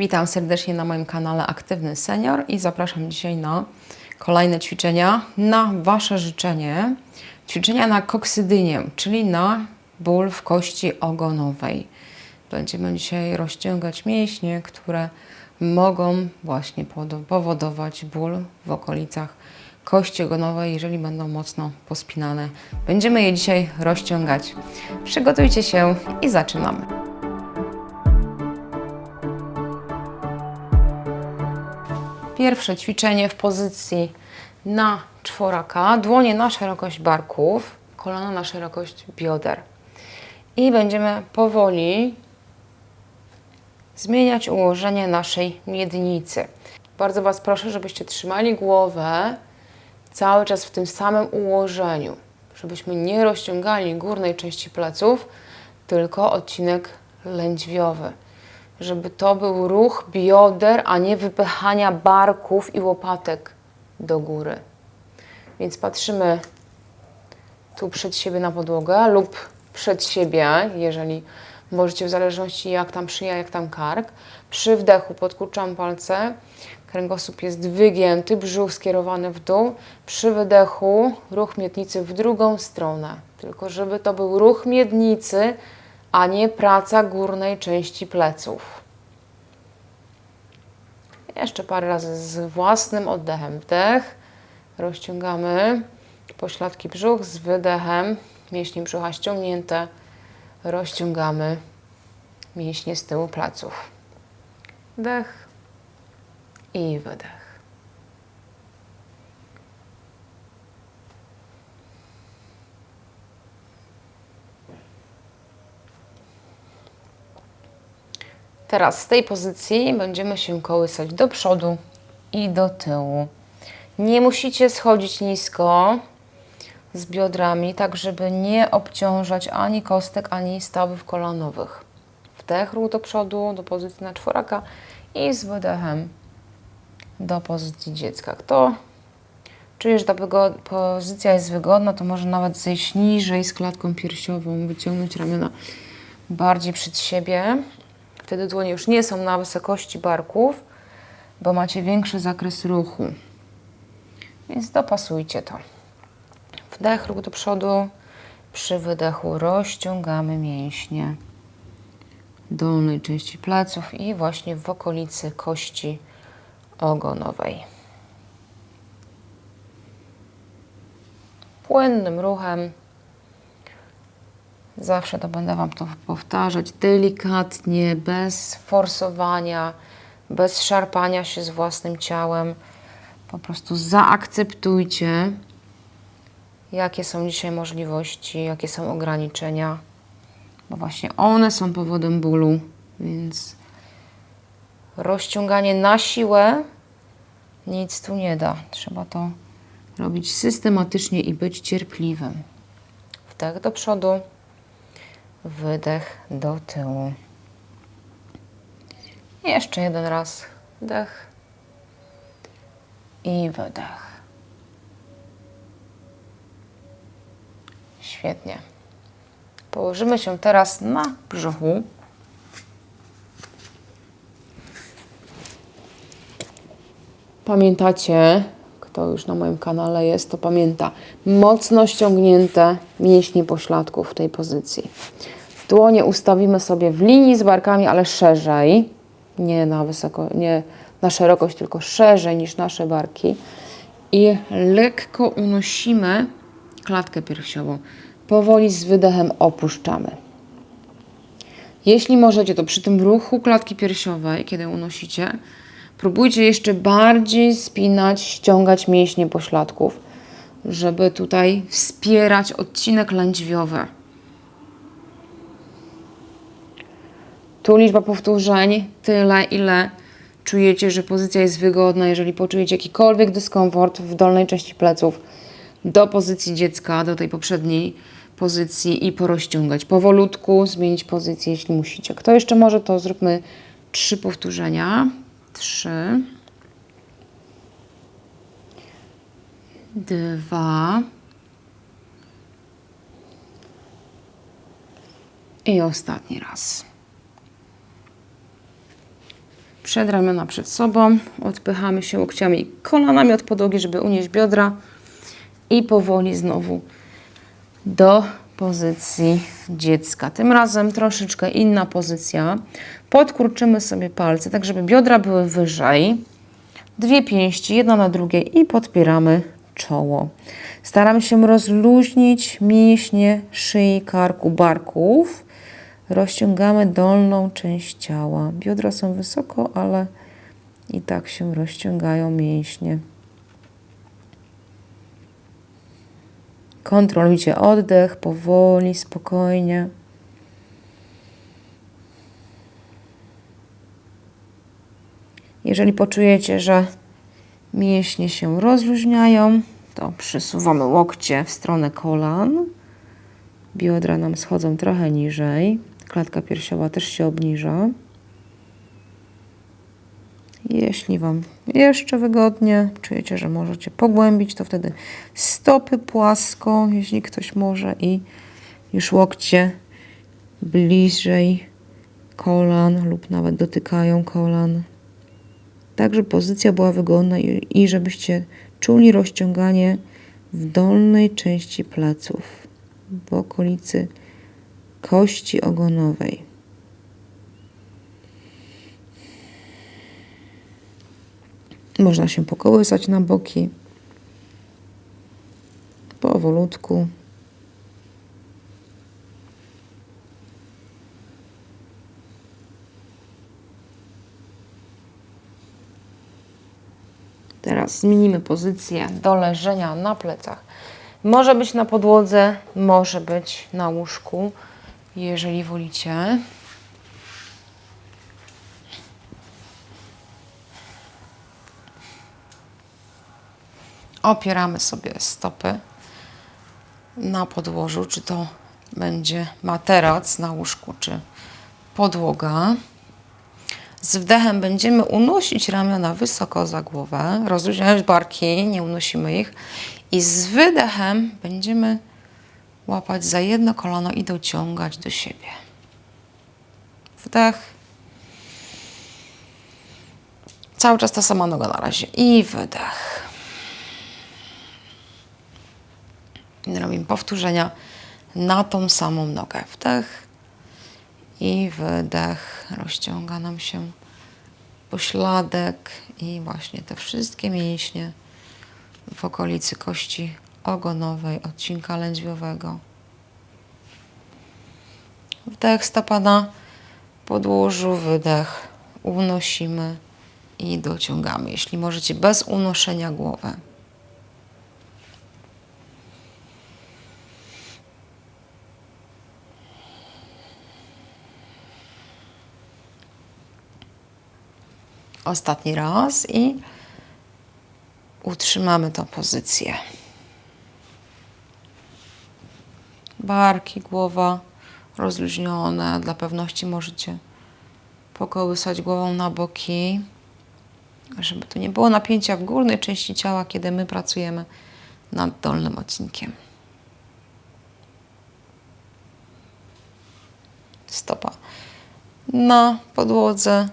Witam serdecznie na moim kanale Aktywny Senior i zapraszam dzisiaj na kolejne ćwiczenia na Wasze życzenie. Ćwiczenia na koksydynię, czyli na ból w kości ogonowej. Będziemy dzisiaj rozciągać mięśnie, które mogą właśnie powodować ból w okolicach kości ogonowej, jeżeli będą mocno pospinane. Będziemy je dzisiaj rozciągać. Przygotujcie się i zaczynamy. Pierwsze ćwiczenie w pozycji na czworaka, dłonie na szerokość barków, kolana na szerokość bioder. I będziemy powoli zmieniać ułożenie naszej miednicy. Bardzo Was proszę, żebyście trzymali głowę cały czas w tym samym ułożeniu, żebyśmy nie rozciągali górnej części pleców, tylko odcinek lędźwiowy. Żeby to był ruch bioder, a nie wypychania barków i łopatek do góry. Więc patrzymy tu przed siebie na podłogę lub przed siebie, jeżeli możecie, w zależności jak tam szyja, jak tam kark. Przy wdechu podkurczam palce, kręgosłup jest wygięty, brzuch skierowany w dół. Przy wydechu ruch miednicy w drugą stronę, tylko żeby to był ruch miednicy, a nie praca górnej części pleców. Jeszcze parę razy z własnym oddechem. Wdech, rozciągamy pośladki brzuch z wydechem, mięśnie brzucha ściągnięte, rozciągamy mięśnie z tyłu pleców. Wdech i wydech. Teraz z tej pozycji będziemy się kołysać do przodu i do tyłu. Nie musicie schodzić nisko z biodrami, tak żeby nie obciążać ani kostek, ani stawów kolanowych. Wdech, ruch do przodu, do pozycji na czworaka i z wydechem do pozycji dziecka. Kto czuje, że ta pozycja jest wygodna, to może nawet zejść niżej z klatką piersiową, wyciągnąć ramiona bardziej przed siebie. Wtedy dłonie już nie są na wysokości barków, bo macie większy zakres ruchu. Więc dopasujcie to. Wdech, ruch do przodu. Przy wydechu rozciągamy mięśnie dolnej części pleców i właśnie w okolicy kości ogonowej. Płynnym ruchem Zawsze to będę Wam to powtarzać delikatnie, bez forsowania, bez szarpania się z własnym ciałem. Po prostu zaakceptujcie, jakie są dzisiaj możliwości, jakie są ograniczenia, bo właśnie one są powodem bólu, więc rozciąganie na siłę nic tu nie da. Trzeba to robić systematycznie i być cierpliwym. Wdech do przodu wydech do tyłu. Jeszcze jeden raz wdech i wydech. Świetnie. Położymy się teraz na brzuchu. Pamiętacie, kto już na moim kanale jest, to pamięta. Mocno ściągnięte mięśnie pośladków w tej pozycji. Dłonie ustawimy sobie w linii z barkami, ale szerzej. Nie na, wysoko, nie na szerokość, tylko szerzej niż nasze barki. I lekko unosimy klatkę piersiową. Powoli z wydechem opuszczamy. Jeśli możecie, to przy tym ruchu klatki piersiowej, kiedy unosicie, Próbujcie jeszcze bardziej spinać, ściągać mięśnie pośladków, żeby tutaj wspierać odcinek lędźwiowy. Tu liczba powtórzeń, tyle ile czujecie, że pozycja jest wygodna. Jeżeli poczujecie jakikolwiek dyskomfort w dolnej części pleców, do pozycji dziecka, do tej poprzedniej pozycji i porozciągać. Powolutku zmienić pozycję, jeśli musicie. Kto jeszcze może, to zróbmy trzy powtórzenia trzy, dwa i ostatni raz. Przedramiona przed sobą. Odpychamy się łokciami kolanami od podłogi, żeby unieść biodra. I powoli znowu do pozycji dziecka. Tym razem troszeczkę inna pozycja. Podkurczymy sobie palce, tak żeby biodra były wyżej. Dwie pięści, jedna na drugiej i podpieramy czoło. Staramy się rozluźnić mięśnie szyi, karku, barków. Rozciągamy dolną część ciała. Biodra są wysoko, ale i tak się rozciągają mięśnie. Kontrolujcie oddech powoli, spokojnie. Jeżeli poczujecie, że mięśnie się rozluźniają, to przysuwamy łokcie w stronę kolan. Biodra nam schodzą trochę niżej. Klatka piersiowa też się obniża. Jeśli Wam jeszcze wygodnie, czujecie, że możecie pogłębić, to wtedy stopy płasko, jeśli ktoś może, i już łokcie bliżej kolan lub nawet dotykają kolan. Tak, żeby pozycja była wygodna i, i żebyście czuli rozciąganie w dolnej części pleców, w okolicy kości ogonowej. Można się pokołysać na boki. Powolutku. Teraz zmienimy pozycję do leżenia na plecach. Może być na podłodze, może być na łóżku, jeżeli wolicie. Opieramy sobie stopy na podłożu, czy to będzie materac na łóżku, czy podłoga. Z wdechem będziemy unosić ramiona wysoko za głowę, rozluźniać barki, nie unosimy ich. I z wydechem będziemy łapać za jedno kolano i dociągać do siebie. Wdech. Cały czas ta sama noga na razie. I wydech. I robimy powtórzenia na tą samą nogę. Wdech i wydech. Rozciąga nam się pośladek i właśnie te wszystkie mięśnie w okolicy kości ogonowej, odcinka lędźwiowego. Wdech, stopa na podłożu, wydech. Unosimy i dociągamy. Jeśli możecie, bez unoszenia głowy. Ostatni raz i utrzymamy tą pozycję. Barki, głowa rozluźnione. Dla pewności możecie pokołysać głową na boki, żeby tu nie było napięcia w górnej części ciała, kiedy my pracujemy nad dolnym odcinkiem. Stopa na podłodze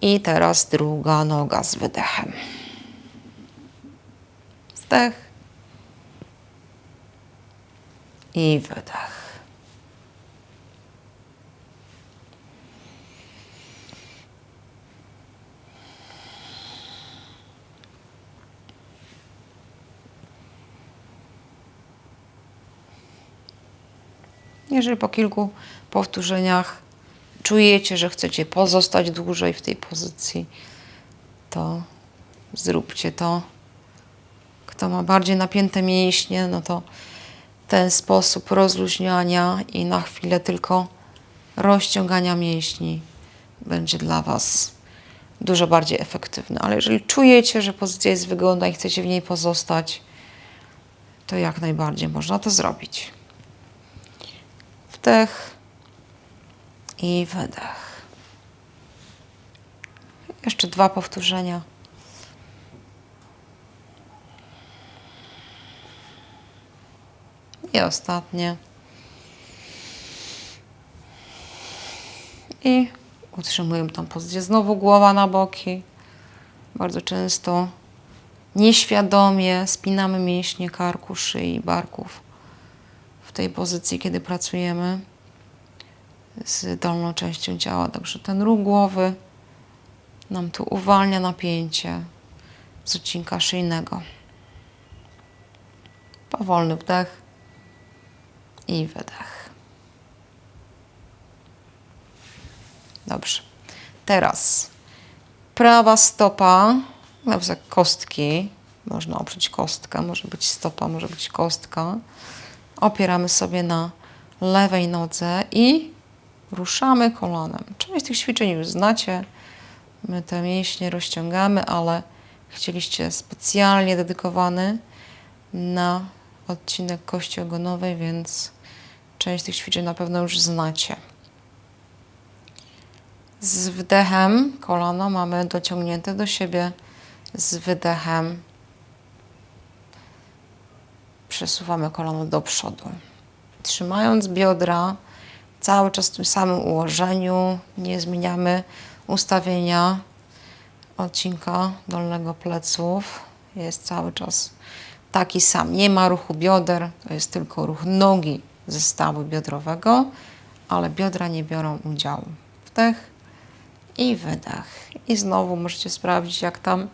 i teraz druga noga z wydechem. Wdech i wydech. Jeżeli po kilku powtórzeniach czujecie, że chcecie pozostać dłużej w tej pozycji, to zróbcie to. Kto ma bardziej napięte mięśnie, no to ten sposób rozluźniania i na chwilę tylko rozciągania mięśni będzie dla Was dużo bardziej efektywny. Ale jeżeli czujecie, że pozycja jest wygodna i chcecie w niej pozostać, to jak najbardziej można to zrobić. Wdech i wydech. Jeszcze dwa powtórzenia. I ostatnie. I Utrzymujemy tą pozycję. Znowu głowa na boki. Bardzo często nieświadomie spinamy mięśnie karku, szyi, barków w tej pozycji, kiedy pracujemy z dolną częścią ciała. Także ten ruch głowy nam tu uwalnia napięcie z odcinka szyjnego. Powolny wdech i wydech. Dobrze. Teraz prawa stopa, nawet kostki, można oprzeć kostkę, może być stopa, może być kostka. Opieramy sobie na lewej nodze i ruszamy kolanem. Część tych ćwiczeń już znacie. My te mięśnie rozciągamy, ale chcieliście specjalnie dedykowany na odcinek kości ogonowej, więc część tych ćwiczeń na pewno już znacie. Z wdechem kolano mamy dociągnięte do siebie, z wydechem przesuwamy kolano do przodu. Trzymając biodra cały czas w tym samym ułożeniu, nie zmieniamy ustawienia odcinka dolnego pleców. Jest cały czas taki sam. Nie ma ruchu bioder, to jest tylko ruch nogi ze stawu biodrowego, ale biodra nie biorą udziału. Wdech i wydech. I znowu możecie sprawdzić, jak tam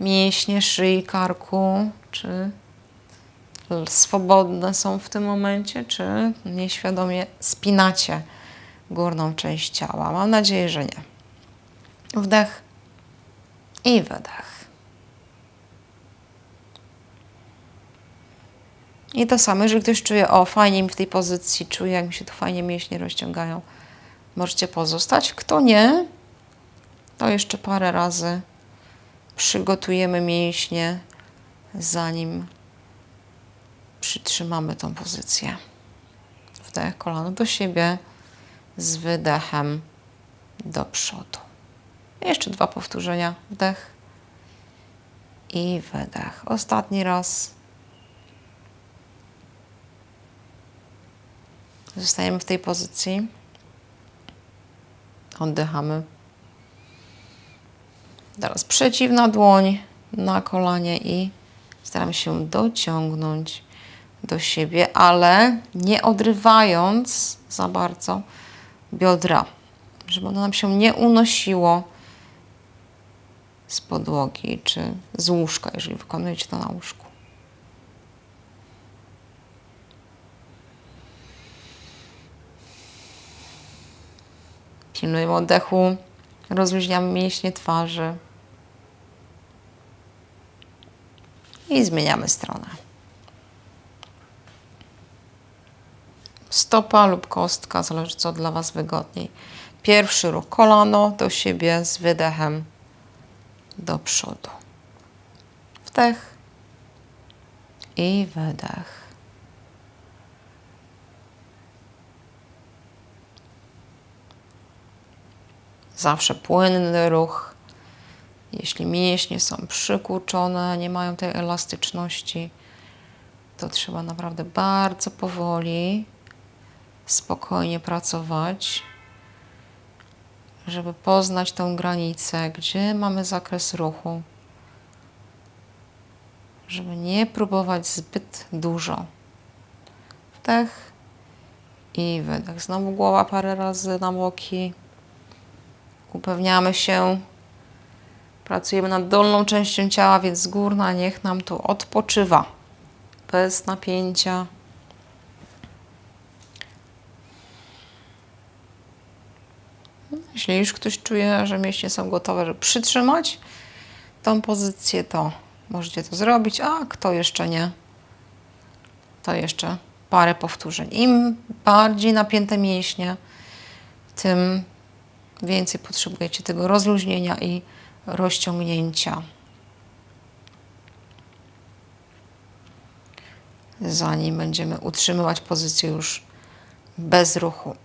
mięśnie szyi, karku, czy swobodne są w tym momencie, czy nieświadomie spinacie górną część ciała. Mam nadzieję, że nie. Wdech i wydech. I to samo, jeżeli ktoś czuje, o fajnie mi w tej pozycji, czuje jak mi się tu fajnie mięśnie rozciągają, możecie pozostać. Kto nie, to jeszcze parę razy przygotujemy mięśnie, zanim przytrzymamy tą pozycję. Wdech, kolano do siebie, z wydechem do przodu. Jeszcze dwa powtórzenia. Wdech i wydech. Ostatni raz. Zostajemy w tej pozycji. Oddychamy. Teraz przeciwna dłoń na kolanie i staramy się dociągnąć do siebie, ale nie odrywając za bardzo biodra, żeby ono nam się nie unosiło z podłogi czy z łóżka, jeżeli wykonujecie to na łóżku. Pilnujemy oddechu, rozluźniamy mięśnie twarzy i zmieniamy stronę. Stopa lub kostka, zależy co dla Was wygodniej. Pierwszy ruch kolano do siebie z wydechem do przodu. Wdech i wydech. Zawsze płynny ruch. Jeśli mięśnie są przykurczone, nie mają tej elastyczności, to trzeba naprawdę bardzo powoli, spokojnie pracować żeby poznać tą granicę, gdzie mamy zakres ruchu, żeby nie próbować zbyt dużo. Wdech i wydech. Znowu głowa parę razy na boki. Upewniamy się, pracujemy nad dolną częścią ciała, więc górna niech nam tu odpoczywa bez napięcia. Jeśli już ktoś czuje, że mięśnie są gotowe, żeby przytrzymać tą pozycję, to możecie to zrobić, a kto jeszcze nie, to jeszcze parę powtórzeń. Im bardziej napięte mięśnie, tym więcej potrzebujecie tego rozluźnienia i rozciągnięcia. Zanim będziemy utrzymywać pozycję już bez ruchu.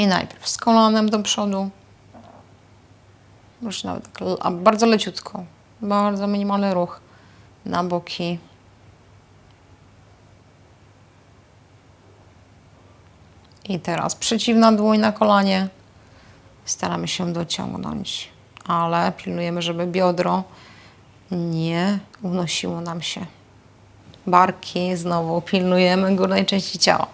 I najpierw z kolanem do przodu. Już nawet tak, bardzo leciutko. Bardzo minimalny ruch na boki. I teraz przeciwna dłoń na kolanie. Staramy się dociągnąć, ale pilnujemy, żeby biodro nie unosiło nam się. Barki znowu pilnujemy górnej części ciała.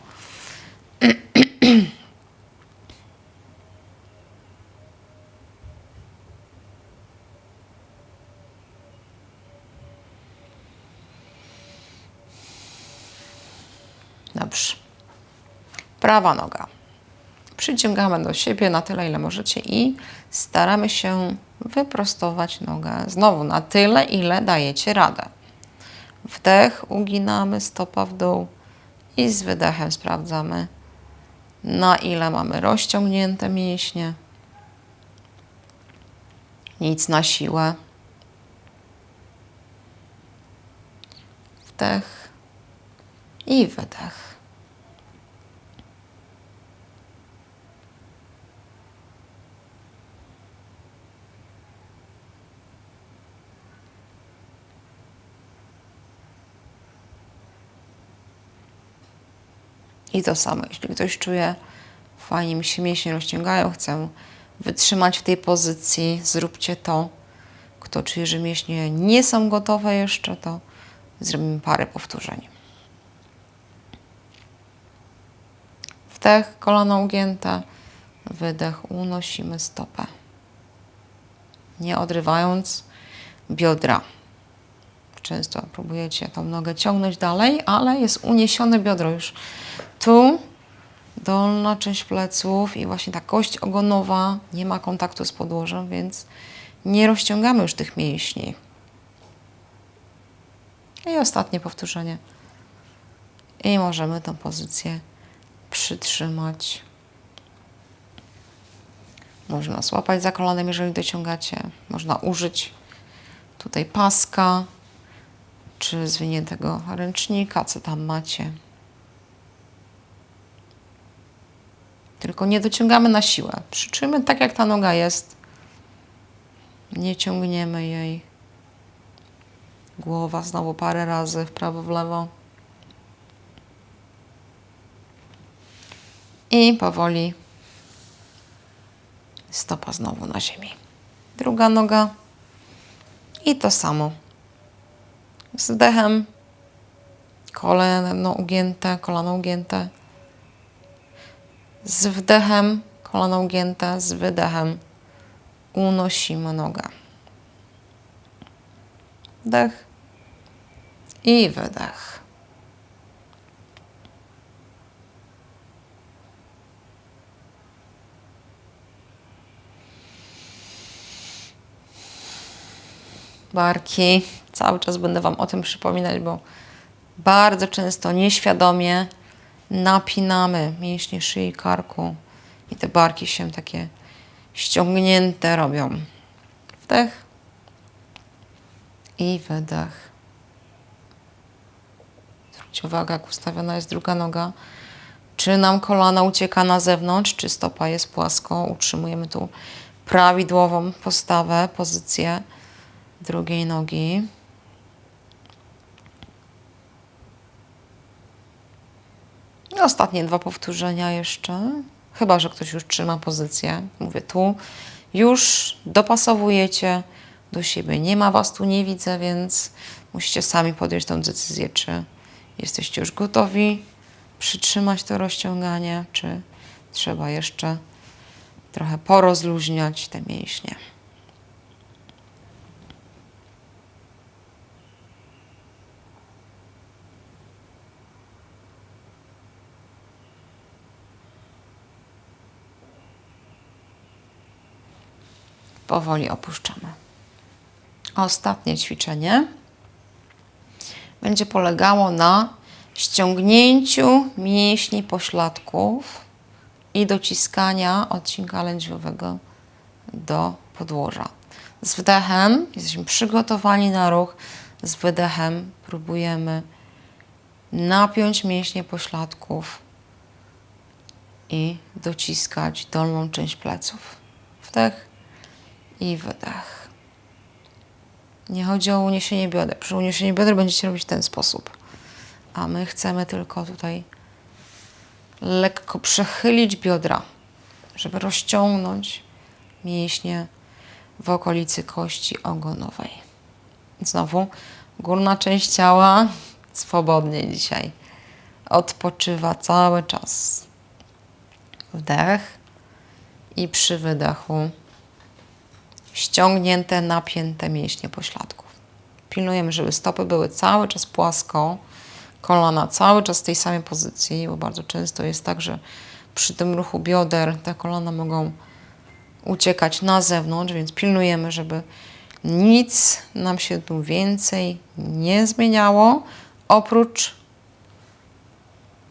Dobrze. Prawa noga. Przyciągamy do siebie na tyle, ile możecie i staramy się wyprostować nogę znowu na tyle, ile dajecie radę. Wdech, uginamy stopa w dół i z wydechem sprawdzamy, na ile mamy rozciągnięte mięśnie. Nic na siłę. Wdech i wydech. I to samo, jeśli ktoś czuje, fajnie mi się mięśnie rozciągają, chcę wytrzymać w tej pozycji, zróbcie to. Kto czuje, że mięśnie nie są gotowe jeszcze, to zrobimy parę powtórzeń. Wdech, kolano ugięte, wydech, unosimy stopę. Nie odrywając biodra. Często próbujecie tą nogę ciągnąć dalej, ale jest uniesione biodro już tu, dolna część pleców i właśnie ta kość ogonowa nie ma kontaktu z podłożem, więc nie rozciągamy już tych mięśni. I ostatnie powtórzenie. I możemy tę pozycję przytrzymać. Można złapać za kolanem, jeżeli dociągacie. Można użyć tutaj paska, czy zwiniętego ręcznika, co tam macie. Tylko nie dociągamy na siłę. Przyczujmy tak, jak ta noga jest. Nie ciągniemy jej. Głowa znowu parę razy w prawo, w lewo. I powoli stopa znowu na ziemi. Druga noga. I to samo. Z wdechem. Kolano ugięte, kolano ugięte. Z wdechem, kolano ugięte, z wydechem unosimy nogę. Wdech i wydech. Barki. Cały czas będę Wam o tym przypominać, bo bardzo często nieświadomie napinamy mięśnie szyi, karku i te barki się takie ściągnięte robią. Wdech i wydech. Zwróćcie uwagę, jak ustawiona jest druga noga. Czy nam kolana ucieka na zewnątrz, czy stopa jest płasko. Utrzymujemy tu prawidłową postawę, pozycję drugiej nogi. Ostatnie dwa powtórzenia jeszcze. Chyba, że ktoś już trzyma pozycję. Mówię tu. Już dopasowujecie do siebie. Nie ma Was tu, nie widzę, więc musicie sami podjąć tę decyzję, czy jesteście już gotowi przytrzymać to rozciąganie, czy trzeba jeszcze trochę porozluźniać te mięśnie. Powoli opuszczamy. Ostatnie ćwiczenie będzie polegało na ściągnięciu mięśni pośladków i dociskania odcinka lędźwiowego do podłoża. Z wdechem jesteśmy przygotowani na ruch, z wydechem próbujemy napiąć mięśnie pośladków i dociskać dolną część pleców. Wdech i wydech. Nie chodzi o uniesienie bioder. Przy uniesieniu bioder będziecie robić w ten sposób. A my chcemy tylko tutaj lekko przechylić biodra, żeby rozciągnąć mięśnie w okolicy kości ogonowej. Znowu górna część ciała swobodnie dzisiaj odpoczywa cały czas. Wdech i przy wydechu ściągnięte, napięte mięśnie pośladków. Pilnujemy, żeby stopy były cały czas płasko, kolana cały czas w tej samej pozycji, bo bardzo często jest tak, że przy tym ruchu bioder te kolana mogą uciekać na zewnątrz, więc pilnujemy, żeby nic nam się tu więcej nie zmieniało, oprócz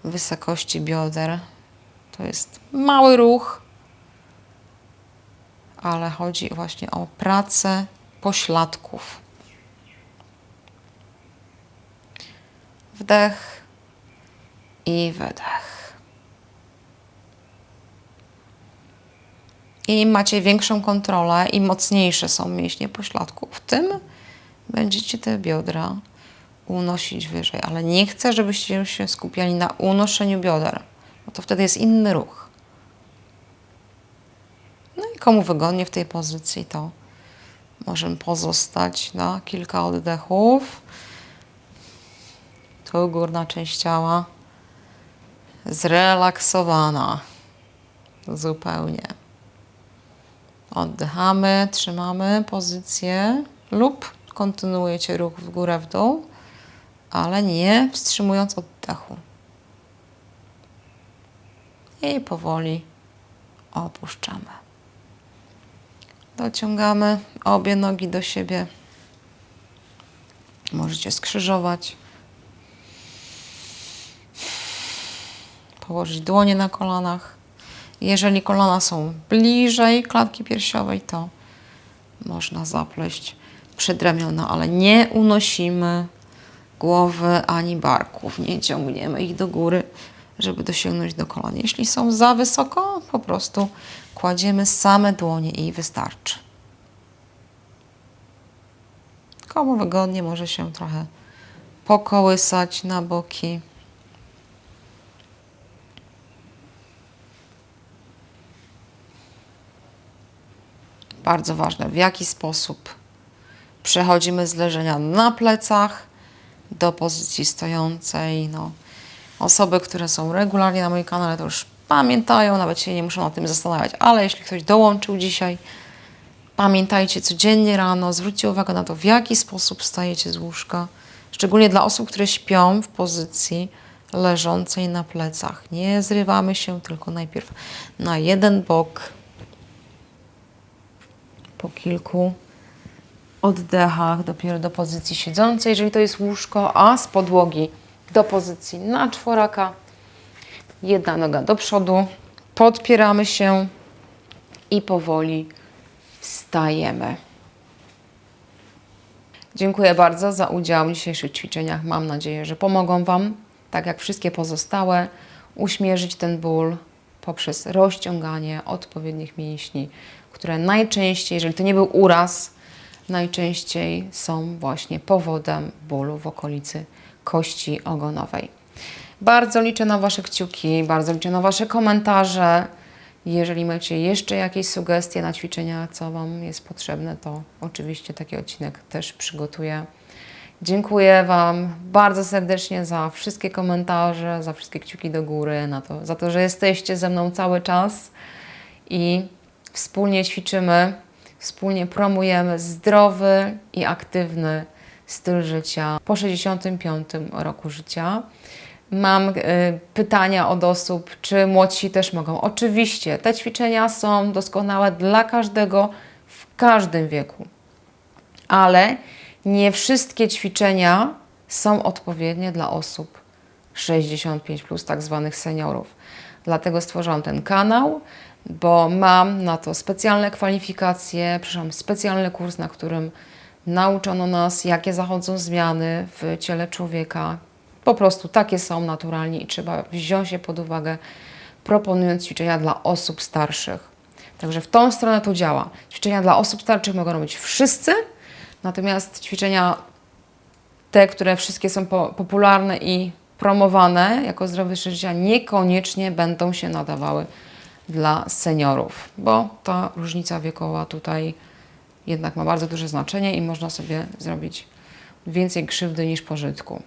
wysokości bioder. To jest mały ruch, ale chodzi właśnie o pracę pośladków. Wdech i wydech. I macie większą kontrolę i mocniejsze są mięśnie pośladków, tym będziecie te biodra unosić wyżej. Ale nie chcę, żebyście się skupiali na unoszeniu bioder, bo to wtedy jest inny ruch. Komu wygodnie w tej pozycji, to możemy pozostać na kilka oddechów. Tu górna część ciała zrelaksowana zupełnie. Oddychamy, trzymamy pozycję lub kontynuujecie ruch w górę, w dół, ale nie wstrzymując oddechu. I powoli opuszczamy. Dociągamy obie nogi do siebie. Możecie skrzyżować. Położyć dłonie na kolanach. Jeżeli kolana są bliżej klatki piersiowej, to można zapleść przedramiona, ale nie unosimy głowy ani barków. Nie ciągniemy ich do góry, żeby dosięgnąć do kolan. Jeśli są za wysoko, po prostu kładziemy same dłonie i wystarczy. Komu wygodnie może się trochę pokołysać na boki. Bardzo ważne, w jaki sposób przechodzimy z leżenia na plecach do pozycji stojącej. No, osoby, które są regularnie na moim kanale, to już pamiętają, nawet się nie muszą na tym zastanawiać, ale jeśli ktoś dołączył dzisiaj, pamiętajcie codziennie rano, zwróćcie uwagę na to, w jaki sposób wstajecie z łóżka, szczególnie dla osób, które śpią w pozycji leżącej na plecach. Nie zrywamy się, tylko najpierw na jeden bok, po kilku oddechach dopiero do pozycji siedzącej, jeżeli to jest łóżko, a z podłogi do pozycji na czworaka. Jedna noga do przodu, podpieramy się i powoli wstajemy. Dziękuję bardzo za udział w dzisiejszych ćwiczeniach. Mam nadzieję, że pomogą Wam, tak jak wszystkie pozostałe, uśmierzyć ten ból poprzez rozciąganie odpowiednich mięśni, które najczęściej, jeżeli to nie był uraz, najczęściej są właśnie powodem bólu w okolicy kości ogonowej. Bardzo liczę na Wasze kciuki, bardzo liczę na Wasze komentarze. Jeżeli macie jeszcze jakieś sugestie na ćwiczenia, co Wam jest potrzebne, to oczywiście taki odcinek też przygotuję. Dziękuję Wam bardzo serdecznie za wszystkie komentarze, za wszystkie kciuki do góry, na to, za to, że jesteście ze mną cały czas i wspólnie ćwiczymy, wspólnie promujemy zdrowy i aktywny styl życia po 65 roku życia. Mam y, pytania od osób, czy młodsi też mogą. Oczywiście, te ćwiczenia są doskonałe dla każdego w każdym wieku, ale nie wszystkie ćwiczenia są odpowiednie dla osób 65, plus, tak zwanych seniorów. Dlatego stworzyłam ten kanał, bo mam na to specjalne kwalifikacje, przepraszam, specjalny kurs, na którym nauczono nas, jakie zachodzą zmiany w ciele człowieka. Po prostu takie są naturalnie i trzeba wziąć je pod uwagę, proponując ćwiczenia dla osób starszych. Także w tą stronę to działa. Ćwiczenia dla osób starszych mogą robić wszyscy, natomiast ćwiczenia te, które wszystkie są po popularne i promowane jako zdrowy styl życia, niekoniecznie będą się nadawały dla seniorów, bo ta różnica wiekowa tutaj jednak ma bardzo duże znaczenie i można sobie zrobić więcej krzywdy niż pożytku.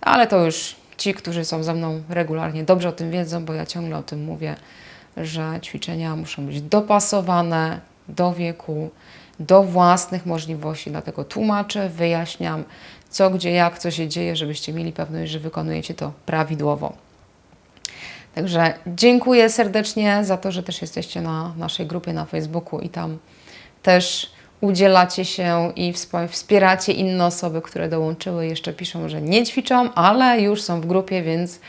Ale to już ci, którzy są ze mną regularnie, dobrze o tym wiedzą, bo ja ciągle o tym mówię, że ćwiczenia muszą być dopasowane do wieku, do własnych możliwości. Dlatego tłumaczę, wyjaśniam, co, gdzie, jak, co się dzieje, żebyście mieli pewność, że wykonujecie to prawidłowo. Także dziękuję serdecznie za to, że też jesteście na naszej grupie na Facebooku i tam też udzielacie się i wspieracie inne osoby, które dołączyły. Jeszcze piszą, że nie ćwiczą, ale już są w grupie, więc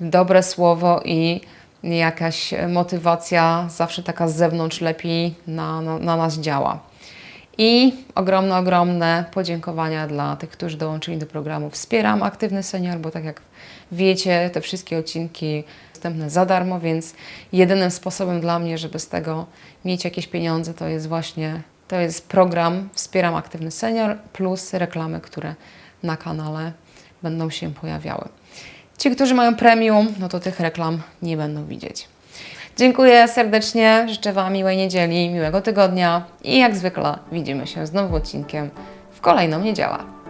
dobre słowo i jakaś motywacja zawsze taka z zewnątrz lepiej na, na, na nas działa. I ogromne, ogromne podziękowania dla tych, którzy dołączyli do programu Wspieram Aktywny Senior, bo tak jak wiecie, te wszystkie odcinki dostępne za darmo, więc jedynym sposobem dla mnie, żeby z tego mieć jakieś pieniądze, to jest właśnie to jest program Wspieram Aktywny Senior plus reklamy, które na kanale będą się pojawiały. Ci, którzy mają premium, no to tych reklam nie będą widzieć. Dziękuję serdecznie, życzę Wam miłej niedzieli, miłego tygodnia i jak zwykle widzimy się z nowym odcinkiem w kolejną niedzielę.